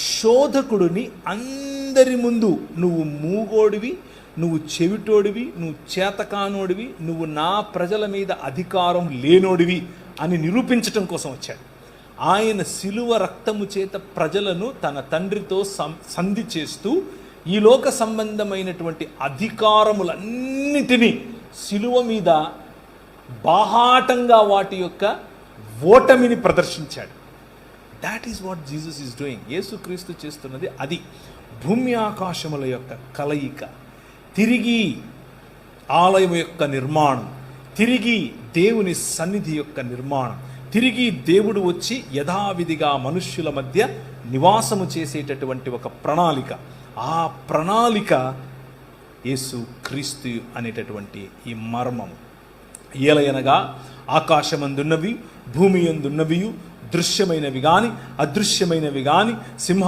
శోధకుడిని అందరి ముందు నువ్వు మూగోడివి నువ్వు చెవిటోడివి నువ్వు చేతకానోడివి నువ్వు నా ప్రజల మీద అధికారం లేనోడివి అని నిరూపించటం కోసం వచ్చాడు. ఆయన శిలువ రక్తము చేత ప్రజలను తన తండ్రితో సం- సంధి చేస్తూ ఈ లోక సంబంధమైనటువంటి అధికారములన్నిటినీ శిలువ మీద బాహాటంగా వాటి యొక్క ఓటమిని ప్రదర్శించాడు. That is what Jesus is doing Yesukristu చేస్తున్నది అది. భూమి ఆకాశముల యొక్క కలయిక. తిరిగి ఆలయం యొక్క నిర్మాణం. తిరిగి దేవుని సన్నిధి యొక్క నిర్మాణం. తిరిగి దేవుడు వచ్చి యథావిధిగా మనుష్యుల మధ్య నివాసము చేసేటటువంటి ఒక ప్రణాళిక. ఆ ప్రణాళిక యేసు క్రీస్తు అనేటటువంటి ఈ మర్మము. ఏలయనగా ఆకాశమందున్నవి భూమి అందున్నవి దృశ్యమైనవి కానీ అదృశ్యమైనవి గాని సింహ